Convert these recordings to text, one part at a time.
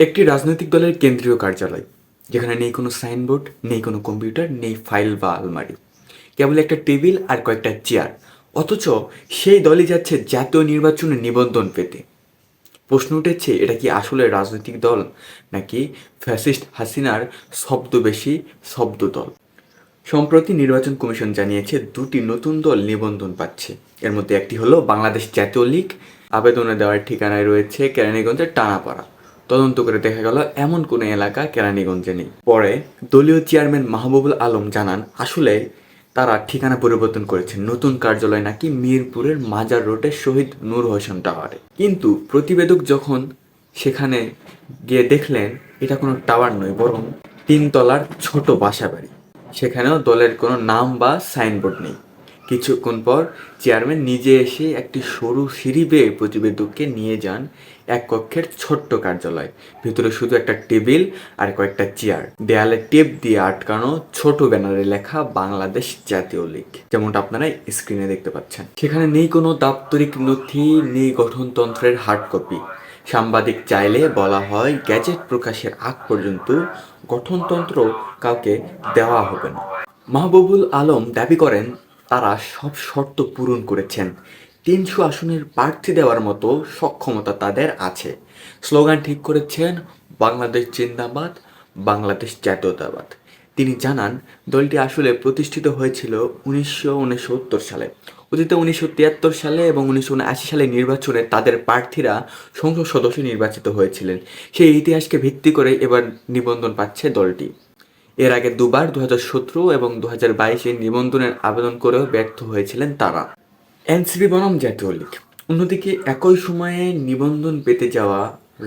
একটি রাজনৈতিক দলের কেন্দ্রীয় কার্যালয়, যেখানে নেই কোনো সাইনবোর্ড, নেই কোনো কম্পিউটার, নেই ফাইল বা আলমারি। কেবল একটা টেবিল আর কয়েকটা চেয়ার। অথচ সেই দলই যাচ্ছে জাতীয় নির্বাচনে নিবন্ধন পেতে। প্রশ্ন উঠেছে, এটা কি আসলে রাজনৈতিক দল, নাকি ফ্যাসিস্ট হাসিনার শব্দবেশী শব্দ দল সম্প্রতি নির্বাচন কমিশন জানিয়েছে, দুটি নতুন দল নিবন্ধন পাচ্ছে। এর মধ্যে একটি হলো বাংলাদেশ জাতীয় লীগ। আবেদনে দেওয়ার ঠিকানায় রয়েছে কেরানীগঞ্জের টানাপাড়া। তদন্ত করে দেখা গেল, এমন কোনো এলাকা কেরানীগঞ্জে নেই। পরে দলীয় চেয়ারম্যান মাহবুবুল আলম জানান, আসলে তারা ঠিকানা পরিবর্তন করেছেন। নতুন কার্যালয় নাকি মিরপুরের মাজার রোডের শহীদ নূর হোসেন টাওয়ারে। কিন্তু প্রতিবেদক যখন সেখানে গিয়ে দেখলেন, এটা কোনো টাওয়ার নয়, বরং তিনতলার ছোট বাসা বাড়ি সেখানেও দলের কোনো নাম বা সাইনবোর্ড নেই। কিছুক্ষণ পর চেয়ারম্যান নিজে এসে একটি সরু সিঁড়ি বেয়ে প্রতিবেদককে নিয়ে যান এক কক্ষের ছোট্ট কার্যালয়। ভিতরে শুধু একটা টেবিল আর কয়েকটা চেয়ার। দেয়ালে টেপ দিয়ে আটকানো ছোট ব্যানারে লেখা বাংলাদেশ জাতীয় লীগ। যেমনটা আপনারা স্ক্রিনে দেখতে পাচ্ছেন। সেখানে নেই কোনো দাপ্তরিক নথি, নেই গঠনতন্ত্রের হার্ড কপি সাংবাদিক চাইলে বলা হয় গ্যাজেট প্রকাশের আগ পর্যন্ত গঠনতন্ত্র কাউকে দেওয়া হবে না। মাহবুবুল আলম দাবি করেন তারা সব শর্ত পূরণ করেছেন। তিনশো আসনের প্রার্থী দেওয়ার মতো সক্ষমতা তাদের আছে। স্লোগান ঠিক করেছেন, বাংলাদেশ জিন্দাবাদ, বাংলাদেশ জাতীয়তাবাদ। তিনি জানান, দলটি আসলে প্রতিষ্ঠিত হয়েছিল উনিশশো উনসত্তর সালে। অতীতে উনিশশো তিয়াত্তর সালে এবং উনিশশো উনআশি সালে নির্বাচনে তাদের প্রার্থীরা সংসদ সদস্য নির্বাচিত হয়েছিলেন। সেই ইতিহাসকে ভিত্তি করে এবার নিবন্ধন পাচ্ছে দলটি। এর আগে দুবার দু হাজার সতেরো এবং দু হাজার বাইশে নিবন্ধনের আবেদন করেও ব্যর্থ হয়েছিলেন তারা। এনসিপি বনাম জাতীয় লীগ। অন্যদিকে একই সময়ে নিবন্ধন পেতে যাওয়া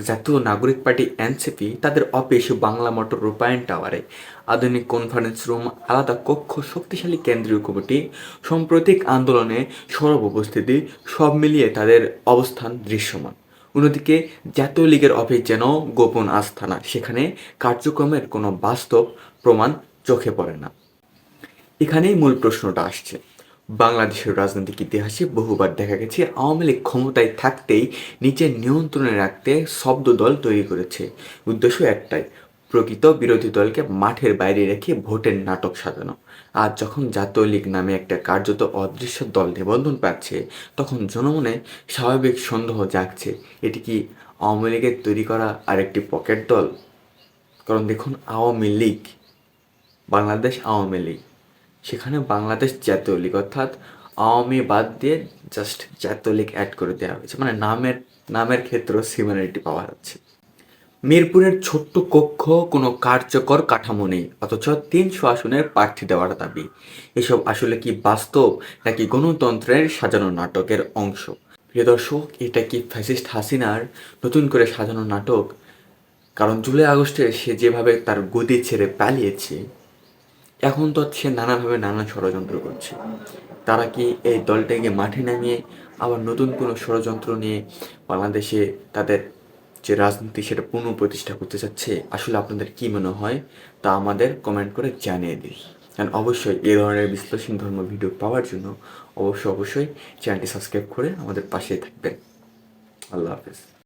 জাতীয় নাগরিক পার্টি এনসিপি তাদের অফিস বাংলা মোটর রূপায়ণ টাওয়ারে। আধুনিক কনফারেন্স রুম, আলাদা কক্ষ, শক্তিশালী কেন্দ্রীয় কমিটি, সাম্প্রতিক আন্দোলনে সরব উপস্থিতি, সব মিলিয়ে তাদের অবস্থান দৃশ্যমান। অন্যদিকে, জাতীয় লীগের অফিস যেন গোপন আস্থানা সেখানে কার্যক্রমের কোনো বাস্তব প্রমাণ চোখে পড়ে না। এখানেই মূল প্রশ্নটা আসছে। বাংলাদেশের রাজনৈতিক ইতিহাসে বহুবার দেখা গেছে, আওয়ামী লীগ ক্ষমতায় থাকতেই নিচে নিয়ন্ত্রণে রাখতে শব্দ দল তৈরি করেছে। উদ্দেশ্য একটাই প্রকৃত বিরোধী দলকে মাঠের বাইরে রেখে ভোটের নাটক সাজানো। আর যখন জাতীয় লীগ নামে একটা কার্যত অদৃশ্য দল নিবন্ধন পাচ্ছে, তখন জনমনে স্বাভাবিক সন্দেহ জাগছে, এটি কি আওয়ামী লীগের তৈরি করা আরেকটি পকেট দল? কারণ দেখুন, আওয়ামী লীগ, বাংলাদেশ আওয়ামী লীগ। সেখানে বাংলাদেশ জাতীয় লীগ, অর্থাৎ আওয়ামী বাদ দিয়ে জাস্ট জাতীয় লীগ অ্যাড করে দেওয়া হয়েছে। মানে নামের নামের ক্ষেত্রেও সিমিলারিটি পাওয়া যাচ্ছে। মিরপুরের ছোট্ট কক্ষ, কোনো কার্যকর কাঠামো নেই, অথচ তিনশো আসনের প্রার্থী দেওয়ার দাবি। এসব আসলে কি বাস্তব, নাকি গণতন্ত্রের সাজানো নাটকের অংশ? প্রিয় দর্শক, এটা কি ফ্যাসিস্ট হাসিনার নতুন করে সাজানো নাটক? কারণ জুলাই আগস্টে সে যেভাবে তার গদি ছেড়ে পালিয়েছে, এখন তো সে নানাভাবে নানা ষড়যন্ত্র করছে। তারা কি এই দলটাকে মাঠে নামিয়ে আবার নতুন কোনো ষড়যন্ত্র নিয়ে বাংলাদেশে তাদের যে রাজনীতি সেটা পুনঃপ্রতিষ্ঠা করতে চাচ্ছে, আসলে আপনাদের কি মনে হয় তা আমাদের কমেন্ট করে জানিয়ে দিন। কারণ অবশ্যই এ ধরনের বিশ্লেষণ ধর্ম ভিডিও পাওয়ার জন্য অবশ্যই অবশ্যই চ্যানেলটি সাবস্ক্রাইব করে আমাদের পাশে থাকবেন। আল্লাহ হাফেজ।